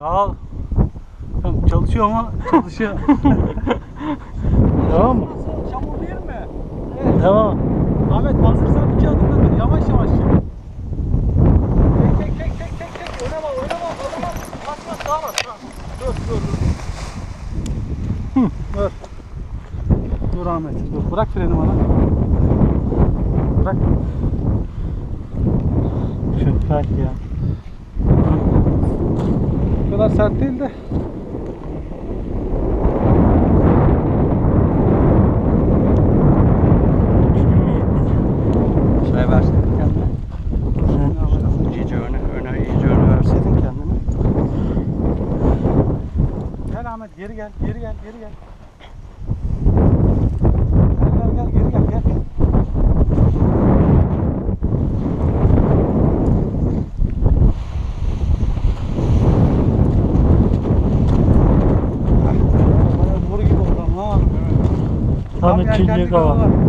Ol. Tamam, çalışıyor ama çalışıyor. tamam mı? Çamur değil mi? Tamam. Ahmet hazırsan iki adımda kır. Yavaş yavaş çek. Çek çek çek çek çek çek. Öne bak öne bak. Öne bak. Bas bas sağa bas. sağa. Dur dur dur. Dur. Dur Ahmet. Dur. Bırak freni bana. Bırak. Çok sert ya. Kadar sert değil de. Şey Ahmet geri gel. Geri gel. Geri. Gel 하는 진이가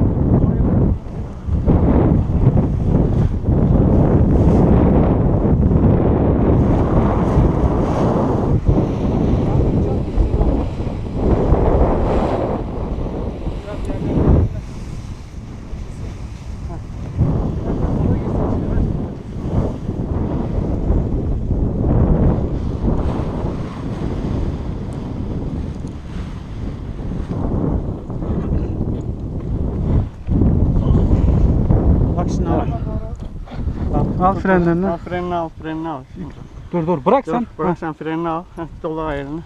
Şimdi al. Al, al frenlerini. Al frenini al, frenini al. Şimdi. Dur dur bırak Dur, sen. bırak Heh, sen frenini al. Heh, dola ayarını.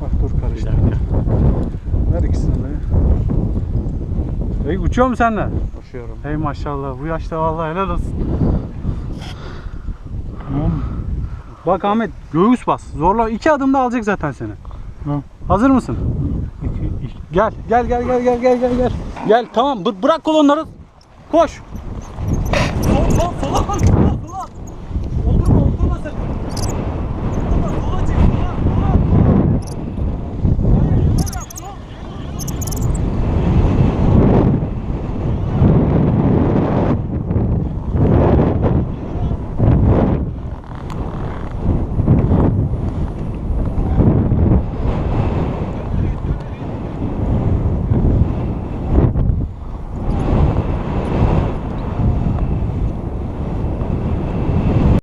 Bak dur dakika. Ver ikisini de. Hey uçuyor mu senle? Koşuyorum. Hey maşallah bu yaşta vallahi helal olsun. Bak Ahmet göğüs bas. Zorla iki adımda alacak zaten seni. Hı. Hazır mısın? Gel gel gel gel gel gel gel gel. Gel tamam bı- bırak kolonları. Koş. Sol sol sola koş.